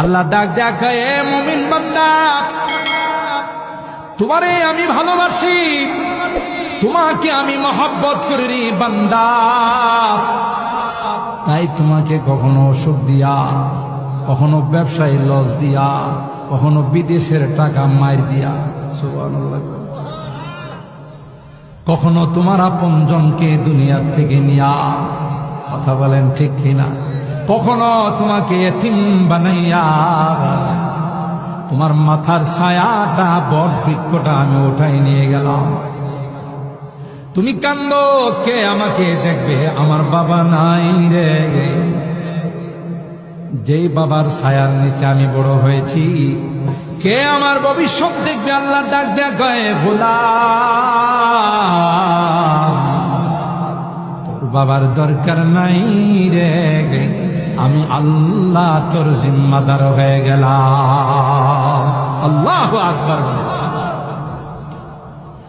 আল্লাহ ডাক দেখায় মুমিন বান্দা, তোমারে আমি ভালোবাসি, তোমাকে আমি মহব্বত করি বান্দা। তাই তোমাকে কখনো ওষুধ দিয়া, কখনো ব্যবসায়ী লস দিয়া, কখনো বিদেশের টাকা মার দিয়া কখনো তোমার আপনজনকে দুনিয়ার থেকে নিয়া, কথা বলেন ঠিক কিনা? কখনো তোমাকে এতিম বানাইয়া তোমার মাথার ছায়াটা বট বৃক্ষটা আমি ওঠাই নিয়ে গেলাম। তুমি কান্দ, কে আমাকে দেখবে? আমার বাবা নাই রে। যেই বাবার ছায়ার নিচে আমি বড় হয়েছি, কে আমার ভবিষ্যৎ দেখবে? আল্লাহ ডাক গয়ে ভোলা তোর বাবার দরকার নাই রে। আমি আল্লাহ তোর জিম্মাদার হয়ে গেলাম। আল্লাহ আকবর।